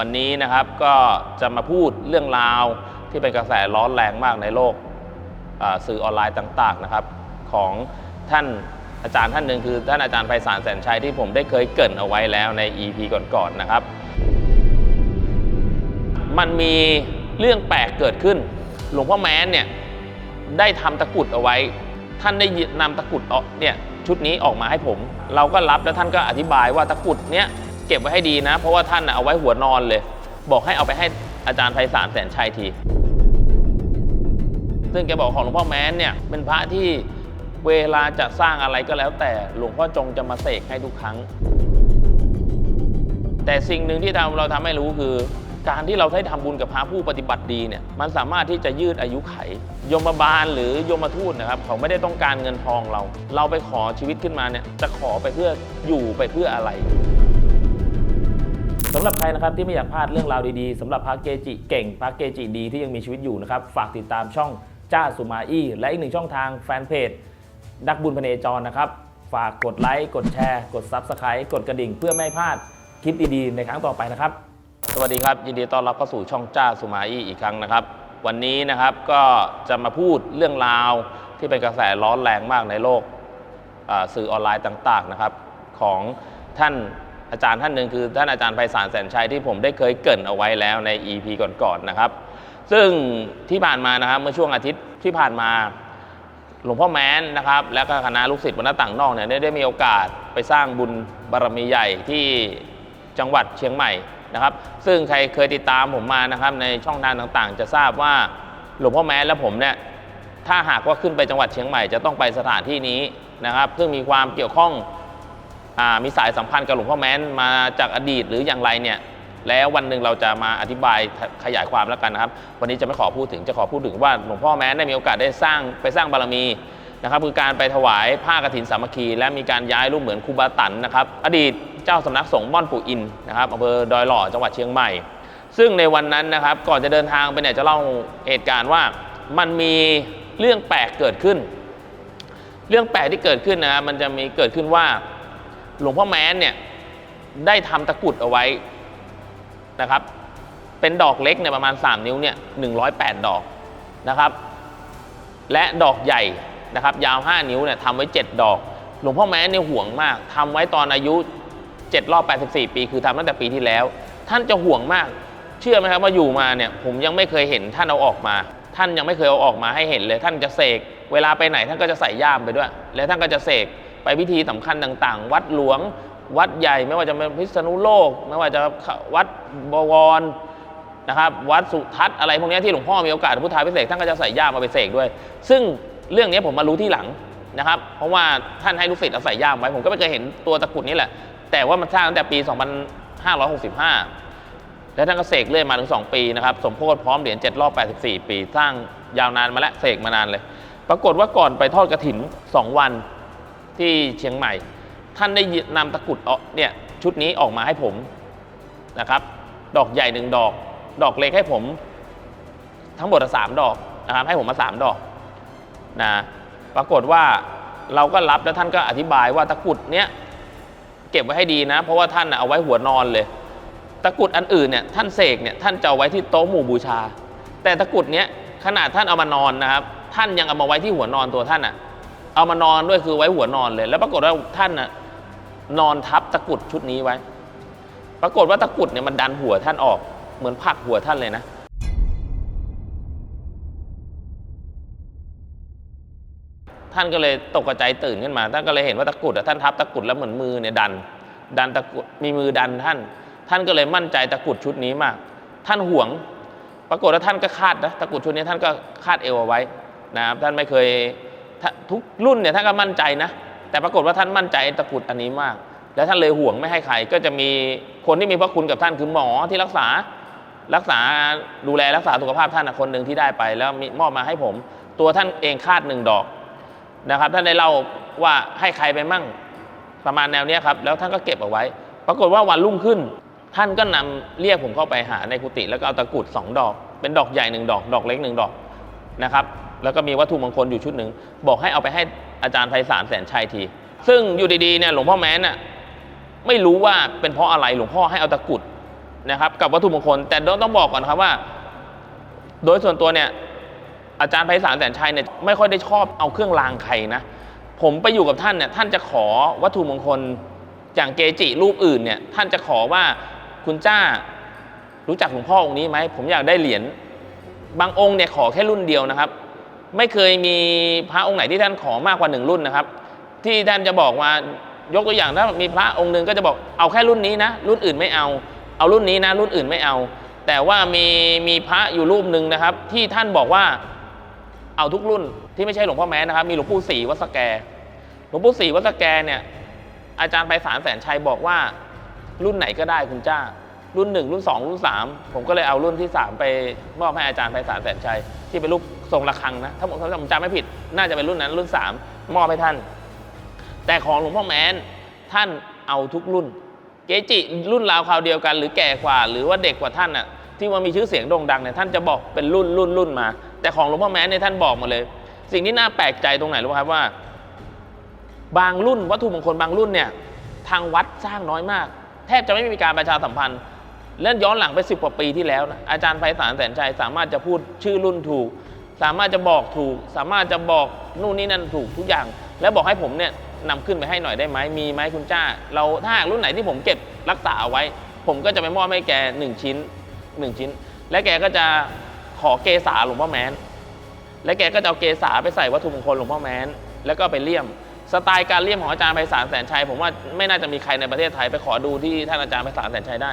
วันนี้นะครับก็จะมาพูดเรื่องราวที่เป็นกระแสร้อนแรงมากในโลกสื่อออนไลน์ต่างๆนะครับ ของท่านอาจารย์ท่านหนึ่งคือท่านอาจารย์ไพศาลแสนชัยที่ผมได้เคยเกรินเอาไว้แล้วใน EP ก่อนๆนะครับ มันมีเรื่องแปลกเกิดขึ้น หลวงพ่อแม้นเนี่ยได้ทำตะกุดเอาไว้ ท่านได้นำตะกุดเนี่ยชุดนี้ออกมาให้ผม เราก็รับแล้วท่านก็อธิบายว่าตะกุดเนี้ย เก็บไว้ให้ดีนะ เพราะว่าท่านนะเอาไว้หัวนอนเลย บอกให้เอาไปให้อาจารย์ไพศาลแสนชัยที ซึ่งแกบอกของหลวงพ่อแม้นเนี่ยเป็นพระที่เวลาจะสร้างอะไรก็แล้ว แต่หลวงพ่อจงจะมาเสกให้ทุกครั้ง แต่สิ่งหนึ่งที่เราทำให้รู้คือ การที่เราได้ทำบุญกับพระผู้ปฏิบัติดีเนี่ยมันสามารถที่จะยืดอายุไข ยมบาลหรือยมทูตนะครับ เขาไม่ได้ต้องการเงินทองเรา เราไปขอชีวิตขึ้นมาเนี่ยจะขอไปเพื่ออยู่ไปเพื่ออะไร สำหรับใครนะครับที่ไม่อยากพลาดเรื่องราวดีๆสำหรับพระเกจิเก่งพระเกจิดีที่ยังมีชีวิตอยู่นะครับฝากติดตามช่องจ้าสุมาอี้และอีกหนึ่งช่องทางแฟนเพจนักบุญพเนจรนะครับ ฝากกดไลค์กดแชร์ กด Subscribe กดกระดิ่งเพื่อไม่พลาดคลิปดีๆในครั้งต่อไปนะครับ สวัสดีครับ ยินดีต้อนรับเข้าสู่ช่องจ้าสุมาอี้อีกครั้งนะครับ วันนี้นะครับก็จะมาพูดเรื่องราวที่เป็นกระแสร้อนแรงมากในโลกอ่าสื่อออนไลน์ต่างๆนะครับ ของท่าน อาจารย์ท่านหนึ่งคือท่านอาจารย์ไพศาลแสนชัยที่ผมได้เคยเกริ่นเอาไว้แล้วใน EP ก่อนๆนะครับ ซึ่งที่ผ่านมานะครับเมื่อช่วงอาทิตย์ที่ผ่านมาหลวงพ่อแม้นนะครับ และก็คณะลูกศิษย์วัดหน้าต่างนอกเนี่ยได้ได้มีโอกาสไปสร้างบุญบารมีใหญ่ที่จังหวัดเชียงใหม่นะครับ ซึ่งใครเคยติดตามผมมานะครับ ในช่องทางต่างๆ จะทราบว่าหลวงพ่อแม้นและผมเนี่ยถ้าหากว่าขึ้นไปจังหวัดเชียงใหม่จะต้องไปสถานที่นี้นะครับ ซึ่งมีความเกี่ยวข้อง มีสายสัมพันธ์กับหลวงพ่อแม้นมาจากอดีตหรืออย่างไรเนี่ยแล้ววันหนึ่งเราจะมาอธิบายขยายความแล้วกันนะครับ วันนี้จะไม่ขอพูดถึงจะขอพูดถึงว่าหลวงพ่อแม้นได้มีโอกาสได้สร้างไปสร้างบารมีนะครับคือการไปถวายผ้ากฐินสามัคคี และมีการย้ายรูปเหมือนครูบาตันนะครับอดีตเจ้าสำนักสงฆ์ม่อนปู่อินนะครับอำเภอดอยหล่อจังหวัดเชียงใหม่ ซึ่งในวันนั้นนะครับก่อนจะเดินทางไปเนี่ยจะเล่าเหตุการณ์ว่ามันมีเรื่องแปลกเกิดขึ้น เรื่องแปลกที่เกิดขึ้นนะครับมันจะมีเกิดขึ้นว่า หลวงพ่อแม้นเนี่ยได้ทำตะกรุดเอาไว้นะครับ เป็นดอกเล็กเนี่ยประมาณ 3 นิ้วเนี่ย108 ดอกนะครับ และดอกใหญ่นะครับยาว 5 นิ้วเนี่ยทำไว้ 7 ดอก หลวงพ่อแม้นเนี่ยห่วงมากทำไว้ตอนอายุ 7 รอบ 84 ปี คือทำตั้งแต่ปีที่แล้ว ท่านจะห่วงมาก เชื่อไหมครับว่าอยู่มาเนี่ยผมยังไม่เคยเห็นท่านเอาออกมา ท่านยังไม่เคยเอาออกมาให้เห็นเลย ท่านจะเสกเวลาไปไหนท่านก็จะใส่ย่ามไปด้วย แล้วท่านก็จะเสก ไปพิธีสำคัญต่าง ๆ วัดหลวง วัดใหญ่ ไม่ว่าจะเป็นพิษณุโลก ไม่ว่าจะวัดบวรนะครับ วัดสุทัศน์อะไรพวกนี้ที่หลวงพ่อมีโอกาสพุทธาพิเศษกท่านก็จะใส่ย่ามมาไปเสกด้วย ซึ่งเรื่องนี้ผมมารู้ที่หลังนะครับ เพราะว่าท่านให้ลูกศิษย์เอาใส่ย่ามไว้ ผมก็ไม่เคยเห็นตัวตะกุดนี้แหละ แต่ว่ามันสร้างตั้งแต่ปี 2565 และท่านก็เสกเรื่อยมาถึง 2 ปีนะครับ สมโพธิพร้อมเหรียญ7รอบ 84 ปี สร้างยาวนานมาแล้วเสกมานานเลย ปรากฏว่าก่อนไปทอดกระถิน 2 วัน ที่เชียงใหม่ ท่านได้นำตะกรุดเนี่ยชุดนี้ออกมาให้ผมนะครับ ดอกใหญ่หนึ่งดอก ดอกเล็กให้ผม ทั้งหมดสามดอกนะครับให้ผมมาสามดอกนะปรากฏว่าเราก็รับแล้วท่านก็อธิบายว่าตะกรุดเนี้ยเก็บไว้ให้ดีนะ เพราะว่าท่านเอาไว้หัวนอนเลย ตะกรุดอันอื่นเนี่ยท่านเสกเนี่ยท่านจะเอาไว้ที่โต๊ะหมู่บูชา แต่ตะกรุดเนี้ยขนาดท่านเอามานอนนะครับ ท่านยังเอามาไว้ที่หัวนอนตัวท่านอะ เอามานอนด้วยคือไว้หัวนอนเลย แล้วปรากฏว่าท่านน่ะนอนทับตะกุดชุดนี้ไว้ ปรากฏว่าตะกุดเนี่ยมันดันหัวท่านออก เหมือนผักหัวท่านเลยนะท่านก็เลยตกใจตื่นขึ้นมา ท่านก็เลยเห็นว่าตะกุดท่านทับตะกุดแล้วเหมือนมือเนี่ยดัน ดันตะกุดมีมือดันท่าน ท่านก็เลยมั่นใจตะกุดชุดนี้มาก ท่านห่วง ปรากฏว่าท่านก็คาดนะตะกุดชุดนี้ท่านก็คาดเอวเอาไว้นะครับท่านไม่เคย ทุกรุ่นเนี่ยท่านก็มั่นใจนะ แต่ปรากฏว่าท่านมั่นใจตะกรุดอันนี้มาก แล้วท่านเลยห่วงไม่ให้ใครก็จะมีคนที่มีพระคุณกับท่านคือหมอที่รักษารักษาดูแลรักษาสุขภาพท่านคนหนึ่งที่ได้ไป แล้วมีมอบมาให้ผม ตัวท่านเองคาดหนึ่งดอกนะครับ ท่านได้เล่าว่าให้ใครไปมั่งประมาณแนวเนี้ยครับ แล้วท่านก็เก็บเอาไว้ ปรากฏว่าวันรุ่งขึ้น ท่านก็นำเรียกผมเข้าไปหาในกุฏิแล้วก็เอาตะกรุดสองดอก เป็นดอกใหญ่หนึ่งดอก ดอกเล็กหนึ่งดอกนะครับ แล้วก็มีวัตถุมงคลอยู่ชุดหนึ่ง บอกให้เอาไปให้อาจารย์ไพศาลแสนชัยที ซึ่งอยู่ดีๆเนี่ยหลวงพ่อแม้นน่ะไม่รู้ว่าเป็นเพราะอะไรหลวงพ่อให้เอาตะกรุดนะครับ กับวัตถุมงคล แต่ต้องต้องบอกก่อนนะครับว่า โดยส่วนตัวเนี่ยอาจารย์ไพศาลแสนชัยเนี่ยไม่ค่อยได้ชอบเอาเครื่องรางใครนะผมไปอยู่กับท่านเนี่ยท่านจะขอวัตถุมงคลอย่างเกจิรูปอื่นเนี่ยท่านจะขอว่าคุณจ้ารู้จักหลวงพ่อองค์นี้ไหมผมอยากได้เหรียญบางองค์เนี่ยขอแค่รุ่นเดียวนะครับ ไม่เคยมีพระองค์ไหนที่ท่านขอมากกว่าหนึ่งรุ่นนะครับ ที่ท่านจะบอกว่ายกตัวอย่างถ้ามีพระองค์หนึ่งก็จะบอกเอาแค่รุ่นนี้นะ รุ่นอื่นไม่เอา เอารุ่นนี้นะ รุ่นอื่นไม่เอา แต่ว่ามีมีพระอยู่รูปหนึ่งนะครับ ที่ท่านบอกว่าเอาทุกรุ่นที่ไม่ใช่หลวงพ่อแม้นะครับ มีหลวงปู่ศรีวัดสแก หลวงปู่ศรีวัดสแกเนี่ยอาจารย์ไพศาลแสนชัยบอกว่า รุ่นไหนก็ได้คุณจ้า รุ่นหนึ่งรุ่นสองรุ่นสามผมก็เลยเอารุ่นที่สามไปมอบให้อาจารย์ไพศาลแสนชัยที่เป็นรูป ทรงระฆังนะ ถ้าผมจำไม่ผิด น่าจะเป็นรุ่นนั้นรุ่นสามมอบให้ท่าน แต่ของหลวงพ่อแม้นท่านเอาทุกรุ่น เกจิรุ่นราวคราวเดียวกัน หรือแก่กว่า หรือว่าเด็กกว่าท่านน่ะที่ว่ามีชื่อเสียงโด่งดังเนี่ยท่านจะบอกเป็นรุ่นรุ่นรุ่นมา แต่ของหลวงพ่อแม้นเนี่ยท่านบอกมาเลย สิ่งที่น่าแปลกใจตรงไหนรู้ไหมครับว่า บางรุ่นวัตถุมงคลบางรุ่นเนี่ยทางวัดสร้างน้อยมาก แทบจะไม่มีการประชาสัมพันธ์เล่นย้อนหลังไปสิบกว่าปีที่แล้วนะอาจารย์ไพศาลแสนชัยสามารถจะพูดชื่อรุ่นถูก สามารถจะบอกถูก สามารถจะบอกนู่นนี่นั่นถูกทุกอย่าง แล้วบอกให้ผมเนี่ยนำขึ้นไปให้หน่อยได้ไหมมีไหมคุณจ้า เราถ้าหากรุ่นไหนที่ผมเก็บรักษาเอาไว้ ผมก็จะไปมอบให้แกหนึ่งชิ้นหนึ่งชิ้น และแกก็จะขอเกษาหลวงพ่อแม้น และแกก็จะเอาเกษาไปใส่วัตถุมงคลหลวงพ่อแม้น แล้วก็ไปเลี่ยม สไตล์การเลี่ยมของอาจารย์ไพศาลแสนชัย ผมว่าไม่น่าจะมีใครในประเทศไทยไปขอดูที่ท่านอาจารย์ไพศาลแสนชัยได้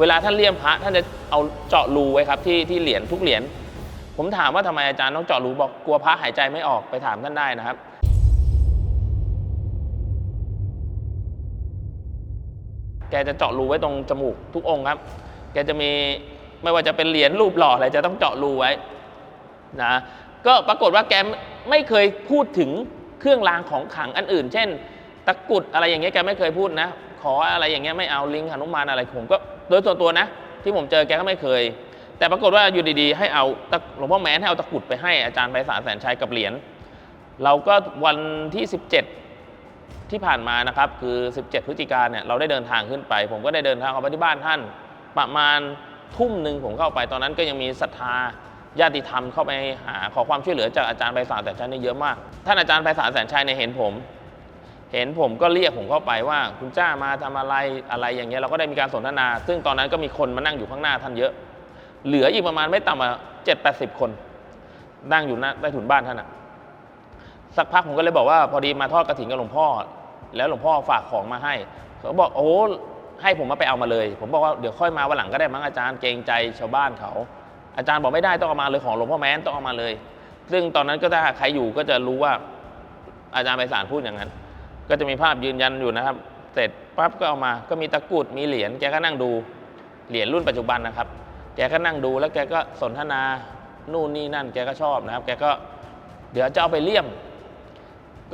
เวลาท่านเลี่ยมพระท่านจะเอาเจาะรูไว้ครับที่ที่เหรียญทุกเหรียญ ผมถามว่าทำไมอาจารย์ต้องเจาะรูบอกกลัวพระหายใจไม่ออกไปถามท่านได้นะครับแกจะเจาะรูไว้ตรงจมูกทุกองค์ครับ แกจะมีไม่ว่าจะเป็นเหรียญรูปหล่ออะไรจะต้องเจาะรูไว้นะ ก็ปรากฏว่าแกไม่เคยพูดถึงเครื่องรางของขลังอันอื่น เช่น ตะกรุดอะไรอย่างเงี้ยแกไม่เคยพูดนะ ขออะไรอย่างเงี้ยไม่เอาลิงหนุมานอะไรผมก็โดยส่วนตัวนะ ที่ผมเจอแกก็ไม่เคย แต่ปรากฏว่าอยู่ดีๆ ให้เอาหลวงพ่อแม้นให้เอาตะกุดไปให้อาจารย์ไพศาลแสนชัยกับเหรียญเราก็วันที่ 17 ที่ผ่านมานะครับ คือ 17 พฤศจิกาเนี่ยเราได้เดินทางขึ้นไป ผมก็ได้เดินทางเข้าไปที่บ้านท่าน ประมาณทุ่มหนึ่งผมเข้าไปตอนนั้นก็ยังมีศรัทธาญาติธรรมเข้าไปหาขอความช่วยเหลือจากอาจารย์ไพศาลแสนชัยนี่เยอะมาก ท่านอาจารย์ไพศาลแสนชัยเนี่ยเห็นผม เห็นผมก็เรียกผมเข้าไปว่าคุณจ้ามาทำอะไรอะไรอย่างเงี้ยเราก็ได้มีการสนทนา ซึ่งตอนนั้นก็มีคนมานั่งอยู่ข้างหน้าท่านเยอะ เหลืออีกประมาณไม่ต่ำกว่าเจ็ดแปดสิบคน นั่งอยู่หน้าใต้ถุนบ้านท่านอะสักพักผมก็เลยบอกว่าพอดีมาทอดกระถิ่นกับหลวงพ่อ แล้วหลวงพ่อฝากของมาให้เขาบอกโอ้ให้ผมมาไปเอามาเลย ผมบอกว่าเดี๋ยวค่อยมาวันหลังก็ได้มั้งอาจารย์เกรงใจชาวบ้านเขา อาจารย์บอกไม่ได้ต้องเอามาเลยของหลวงพ่อแม้นต้องเอามาเลย ซึ่งตอนนั้นก็ถ้าใครอยู่ก็จะรู้ว่าอาจารย์ไพศาลพูดอย่างนั้น ก็จะมีภาพยืนยันอยู่นะครับ เสร็จปั๊บก็เอามาก็มีตะกรุดมีเหรียญแกก็นั่งดูเหรียญรุ่นปัจจุบันนะครับ แกก็นั่งดูแล้วแกก็สนทนานู่นนี่นั่น แกก็ชอบนะครับ แกก็เดี๋ยวจะเอาไปเลี่ยม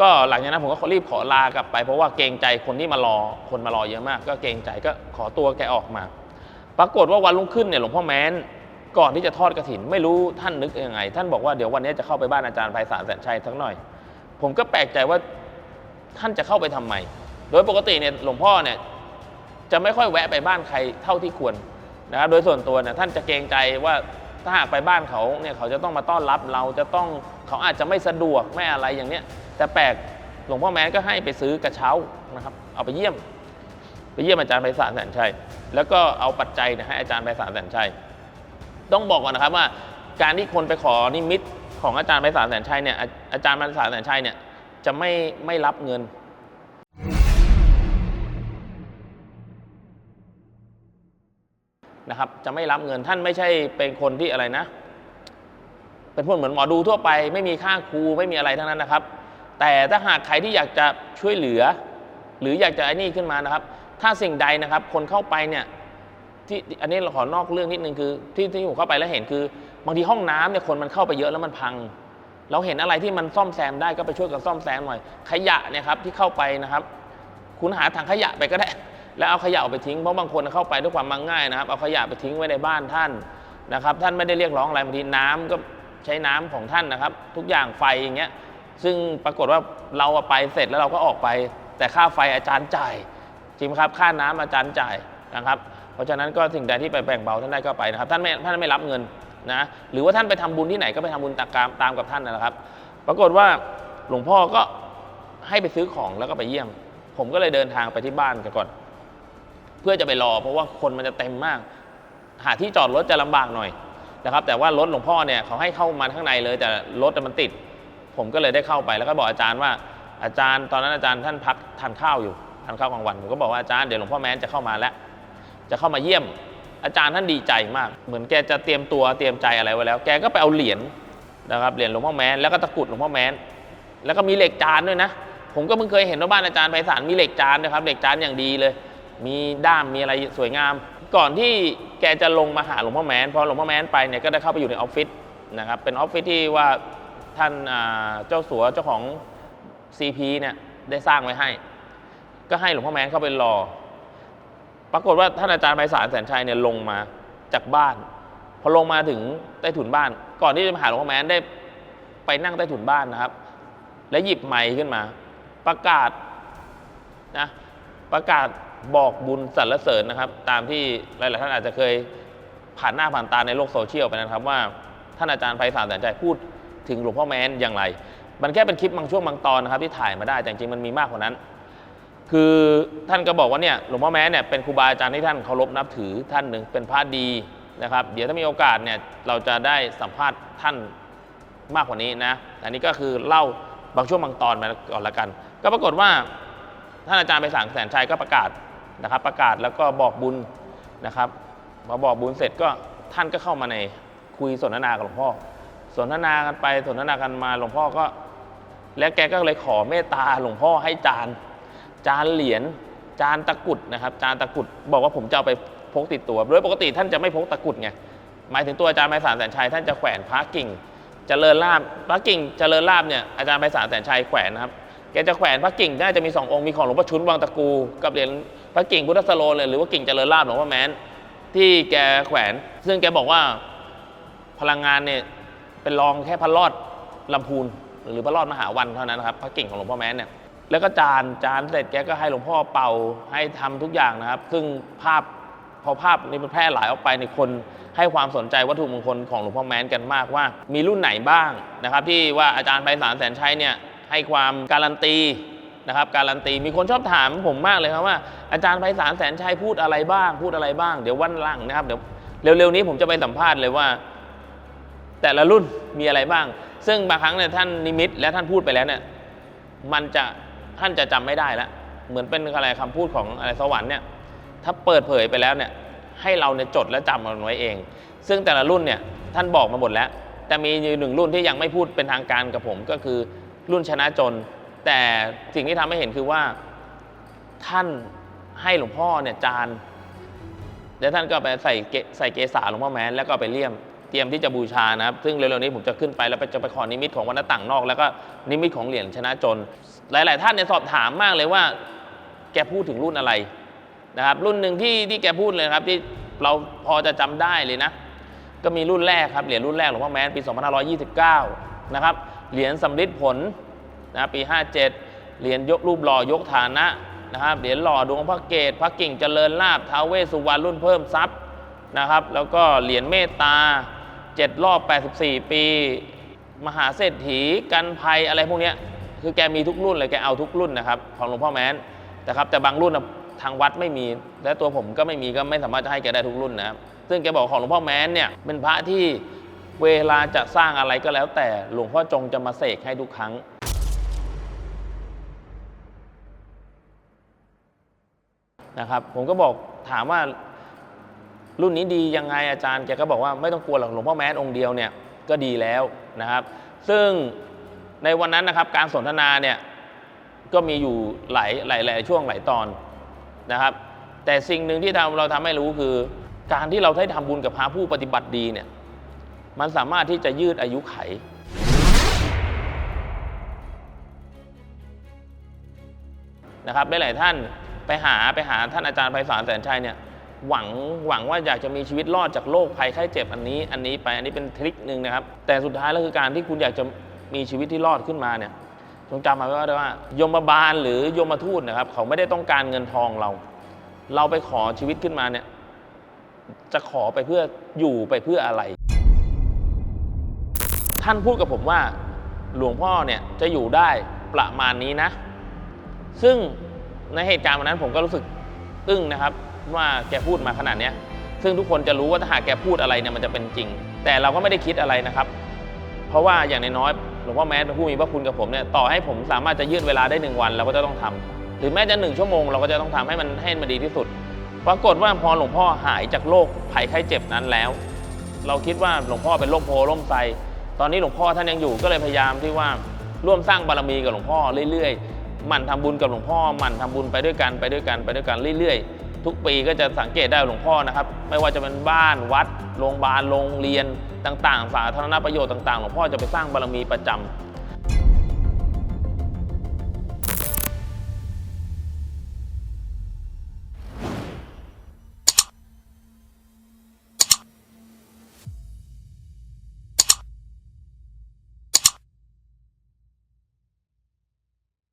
ก็หลังจากนั้นผมก็รีบขอลากลับไป เพราะว่าเกรงใจคนที่มารอคนมารอเยอะมาก ก็เกรงใจก็ขอตัวแกออกมา ปรากฏว่าวันรุ่งขึ้นเนี่ยหลวงพ่อแม้นก่อนที่จะทอดกระถิน ไม่รู้ท่านนึกยังไง ท่านบอกว่าเดี๋ยววันนี้จะเข้าไปบ้านอาจารย์ไพศาลแสนชัยสักหน่อย ผมก็แปลกใจว่าท่านจะเข้าไปทำไมโดยปกติเนี่ยหลวงพ่อเนี่ยจะไม่ค่อยแวะไปบ้านใครเท่าที่ควร นะครับโดยส่วนตัวเนี่ยท่านจะเกรงใจว่าถ้าหากไปบ้านเขาเนี่ยเขาจะต้องมาต้อนรับเราจะต้องเขาอาจจะไม่สะดวกไม่อะไรอย่างเนี้ยแต่แปลกหลวงพ่อแม้นก็ให้ไปซื้อกระเช้านะครับ เอาไปเยี่ยม ไปเยี่ยมอาจารย์ไพศาลแสนชัยแล้วก็เอาปัจจัยเนี่ยให้อาจารย์ไพศาลแสนชัยต้องบอกก่อนนะครับว่า การที่คนไปขอนิมิตของอาจารย์ไพศาลแสนชัยเนี่ยอาจารย์ไพศาลแสนชัยเนี่ยจะไม่ไม่รับเงิน นะครับ จะไม่รับเงินท่านไม่ใช่เป็นคนที่อะไรนะ เป็นพวกเหมือนหมอดูทั่วไป ไม่มีค่าครูไม่มีอะไรทั้งนั้นนะครับ แต่ถ้าหากใครที่อยากจะช่วยเหลือ หรืออยากจะไอ้นี่ขึ้นมานะครับ ถ้าสิ่งใดนะครับ คนเข้าไปเนี่ยที่อันนี้เราขอนอกเรื่องนิดนึงคือที่ที่ผมเข้าไปแล้วเห็นคือบางทีห้องน้ำเนี่ยคนมันเข้าไปเยอะแล้วมันพัง เราเห็นอะไรที่มันซ่อมแซมได้ก็ไปช่วยกันซ่อมแซมหน่อย ขยะเนี่ยครับที่เข้าไปนะครับ คุณหาถังขยะไปก็ได้ แล้วเอาขยะออกไปทิ้งเพราะบางคนเข้าไปด้วยความมักง่ายนะครับเอาขยะไปทิ้งไว้ในบ้านท่านนะครับ ท่านไม่ได้เรียกร้องอะไรบางทีน้ำก็ใช้น้ำของท่านนะครับ ทุกอย่างไฟอย่างเงี้ยซึ่งปรากฏว่าเราไปเสร็จแล้วเราก็ออกไป แต่ค่าไฟอาจารย์จ่ายจริงไหมครับค่าน้ำอาจารย์จ่ายนะครับ เพราะฉะนั้นก็สิ่งใดที่ไปแบ่งเบาท่านได้ก็ไปนะครับท่านไม่ท่านไม่รับเงินนะหรือว่าท่านไปทำบุญที่ไหนก็ไปทำบุญตามตามกับท่านนะครับ ปรากฏว่าหลวงพ่อก็ให้ไปซื้อของแล้วก็ไปเยี่ยม ผมก็เลยเดินทางไปที่บ้านกันก่อน เพื่อจะไปรอ เพราะว่าคนมันจะเต็มมาก หาที่จอดรถจะลำบากหน่อยนะครับ แต่ว่ารถหลวงพ่อเนี่ยเขาให้เข้ามาข้างในเลย แต่รถมันติด ผมก็เลยได้เข้าไปแล้วก็บอกอาจารย์ว่าอาจารย์ตอนนั้นอาจารย์ท่านพักทานข้าวอยู่ทานข้าวกลางวันผมก็บอกว่าอาจารย์เดี๋ยวหลวงพ่อแม้นจะเข้ามาแล้ว จะเข้ามาเยี่ยม อาจารย์ท่านดีใจมาก เหมือนแกจะเตรียมตัวเตรียมใจอะไรไว้แล้ว แกก็ไปเอาเหรียญนะครับเหรียญหลวงพ่อแม้นแล้วก็ตะกรุดหลวงพ่อแม้นแล้วก็มีเหล็กจานด้วยนะ ผมก็เพิ่งเคยเห็นว่าบ้านอาจารย์ไพศาลมีเหล็กจานนะครับเหล็กจานอย่างดีเลย มีด้ามมีอะไรสวยงาม ก่อนที่แกจะลงมาหาหลวงพ่อแมนพอหลวงพ่อแมนไปเนี่ยก็ได้เข้าไปอยู่ในออฟฟิศนะครับเป็นออฟฟิศที่ว่าท่านเจ้าสัวเจ้าของ CP เนี่ยได้สร้างไว้ให้ ก็ให้หลวงพ่อแมนเข้าไปรอ ปรากฏว่าท่านอาจารย์ไพศาลแสนชัยเนี่ยลงมาจากบ้าน พอลงมาถึงใต้ถุนบ้าน ก่อนที่จะมาหาหลวงพ่อแมนได้ไปนั่งใต้ถุนบ้านนะครับ และหยิบไมค์ขึ้นมา ประกาศนะประกาศ บอกบุญสรรเสริญนะครับ ตามที่หลาย ๆ ท่านอาจจะเคยผ่านหน้าผ่านตาในโลกโซเชียลไปนะครับว่าท่านอาจารย์ไพศาลแสนใจพูดถึงหลวงพ่อแม้นอย่างไร มันแค่เป็นคลิปบางช่วงบางตอนนะครับที่ถ่ายมาได้แต่จริงๆมันมีมากกว่านั้น คือท่านก็บอกว่าเนี่ยหลวงพ่อแม้เนี่ยเป็นครูบาอาจารย์ที่ท่านเคารพนับถือท่านหนึ่งเป็นพระดีนะครับ เดี๋ยวถ้ามีโอกาสเนี่ยเราจะได้สัมภาษณ์ท่านมากกว่านี้นะอันนี้ก็คือเล่าบางช่วงบางตอนมาก่อนละกัน ก็ปรากฏว่าท่านอาจารย์ไปสั่งแสนชัยก็ประกาศ นะครับ ประกาศแล้วก็บอกบุญนะครับมาบอกบุญเสร็จก็ท่านก็เข้ามาในคุยสนทนากับหลวงพ่อ สนทนากันไปสนทนากันมาหลวงพ่อก็ และแกก็เลยขอเมตตาหลวงพ่อให้จาน จานเหรียญจานตะกุดนะครับ จานตะกุดบอกว่าผมจะเอาไปพกติดตัวโดยปกติท่านจะไม่พกตะกุดไงหมายถึงตัวอาจารย์ไพศาลแสนชัยท่านจะแขวนพระกิ่งเจริญลาบพระกิ่งเจริญลาบเนี่ยอาจารย์ไพศาลแสนชัยแขวนนะครับแกจะแขวนพระกิ่งน่าจะมีสององค์มีของหลวงพ่อชุนวังตะกูกับเหรียญ พระกิ่งพุทธสโลเลยหรือว่ากิ่งเจริญลาบหลวงพ่อแม้น ที่แกแขวน ซึ่งแกบอกว่าพลังงานเนี่ยเป็นรองแค่พระรอดลำพูนหรือพระรอดมหาวันเท่านั้นนะครับพระกิ่งของหลวงพ่อแม้นเนี่ยแล้วก็จานจานเสร็จแกก็ให้หลวงพ่อเป่าให้ทำทุกอย่างนะครับ ซึ่งภาพพอภาพนี้มันแพร่หลายออกไปในคนให้ความสนใจวัตถุมงคลของหลวงพ่อแม้นกันมากว่า มีรุ่นไหนบ้างนะครับ ที่ว่าอาจารย์ไพศาลแสนชัยเนี่ยให้ความการันตี นะครับการันตีมีคนชอบถามผมมากเลยครับว่าอาจารย์ไพศาลแสนชัยพูดอะไรบ้าง พูดอะไรบ้างเดี๋ยววันหลังนะครับเดี๋ยวเร็วๆนี้ผมจะไปสัมภาษณ์เลยว่า แต่ละรุ่นมีอะไรบ้าง ซึ่งบางครั้งเนี่ยท่านนิมิต และท่านพูดไปแล้วเนี่ยมันจะท่านจะจำไม่ได้แล้วเหมือนเป็นอะไรคำพูดของอะไรสวรรค์เนี่ยถ้าเปิดเผยไปแล้วเนี่ยให้เราเนี่ยจดและจำมันไว้เอง ซึ่งแต่ละรุ่นเนี่ยท่านบอกมาหมดแล้ว แต่มีอยู่หนึ่งรุ่นที่ยังไม่พูดเป็นทางการกับผมก็คือรุ่นชนะจน แต่สิ่งที่ทำให้เห็นคือว่าท่านให้หลวงพ่อเนี่ยจาน แล้วท่านก็ไปใส่เกใส่เกสาหลวงพ่อแม้นแล้วก็ไปเลี่ยม เตรียมที่จะบูชานะครับ ซึ่งเร็วๆนี้ผมจะขึ้นไปแล้วไปจะไปขอนิมิตของวัดหน้าต่างนอก แล้วก็นิมิตของเหรียญชนะจน หลาย ๆ ท่านเนี่ยสอบถามมากเลยว่า แกพูดถึงรุ่นอะไรนะครับ รุ่นหนึ่งที่ที่แกพูดเลยครับที่เราพอจะจำได้เลยนะ ก็มีรุ่นแรกครับเหรียญรุ่นแรกหลวงพ่อแม้นปี 2529 นะครับเหรียญสำริดผล นะปี 57 เหรียญยกรูปหล่อยกฐานะนะครับเหรียญหล่อดวงพระเกตพระกิ่งเจริญลาบท้าวเวสุวรรณรุ่นเพิ่มทรัพย์นะครับ แล้วก็เหรียญเมตตา 7 รอบ 84 ปี มหาเศรษฐีกันภัยอะไรพวกนี้คือแกมีทุกรุ่นเลยแกเอาทุกรุ่นนะครับของหลวงพ่อแม้นนะครับแต่บางรุ่นทางวัดไม่มี และตัวผมก็ไม่มีก็ไม่สามารถจะให้แกได้ทุกรุ่นนะครับซึ่งแกบอกของหลวงพ่อแม้นเนี่ยเป็นพระที่เวลาจะสร้างอะไรก็แล้วแต่หลวงพ่อจงจะมาเสกให้ทุกครั้ง นะครับ ผมก็บอกถามว่ารุ่นนี้ดียังไงอาจารย์แกก็บอกว่าไม่ต้องกลัวหรอกหลวงพ่อแม้นองค์เดียวเนี่ยก็ดีแล้วนะครับ ซึ่งในวันนั้นนะครับการสนทนาเนี่ยก็มีอยู่หลายหลายหลายช่วงหลายตอนนะครับ แต่สิ่งหนึ่งที่ทำเราทำให้รู้คือ การที่เราได้ทำบุญกับพระผู้ปฏิบัติดีเนี่ยมันสามารถที่จะยืดอายุไขนะครับได้หลายท่าน ไปหาไปหาท่านอาจารย์ไพศาลแสนชัยเนี่ยหวังหวังว่าอยากจะมีชีวิตรอดจากโรคภัยไข้เจ็บอันนี้อันนี้ไปอันนี้เป็นทริคหนึ่งนะครับ แต่สุดท้ายแล้วคือการที่คุณอยากจะมีชีวิตที่รอดขึ้นมาเนี่ยจงจำไว้ว่าว่า ยมบาลหรือยมทูตนะครับ เขาไม่ได้ต้องการเงินทองเรา เราไปขอชีวิตขึ้นมาเนี่ยจะขอไปเพื่ออยู่ไปเพื่ออะไร ท่านพูดกับผมว่าหลวงพ่อเนี่ยจะอยู่ได้ประมาณนี้นะ ซึ่ง ในเหตุการณ์วันนั้นผมก็รู้สึกอึ้งนะครับ ว่าแกพูดมาขนาดเนี้ยซึ่งทุกคนจะรู้ว่าถ้าหากแกพูดอะไรเนี่ยมันจะเป็นจริง แต่เราก็ไม่ได้คิดอะไรนะครับ เพราะว่าอย่างน้อยๆหลวงพ่อแม้ผู้มีพระคุณกับผมเนี่ยต่อให้ผมสามารถจะยืดเวลาได้หนึ่งวันเราก็จะต้องทำหรือแม้จะหนึ่งชั่วโมงเราก็จะต้องทำให้มันให้มันดีที่สุด ปรากฏว่าพอหลวงพ่อหายจากโรคภัยไข้เจ็บนั้นแล้ว เราคิดว่าหลวงพ่อเป็นโรคโพล่มไซตอนนี้หลวงพ่อท่านยังอยู่ก็เลยพยายามที่ว่าร่วมสร้างบารมีกับหลวงพ่อเรื่อยๆ หมั่นทำบุญกับหลวงพ่อหมั่นทำบุญไปด้วยกันไปด้วยกันไปด้วยกันเรื่อยๆ ทุกปีก็จะสังเกตได้หลวงพ่อนะครับ ไม่ว่าจะเป็นบ้านวัดโรงพยาบาลโรงเรียนต่างๆ สาธารณประโยชน์ต่างๆ หลวงพ่อจะไปสร้างบารมีประจำ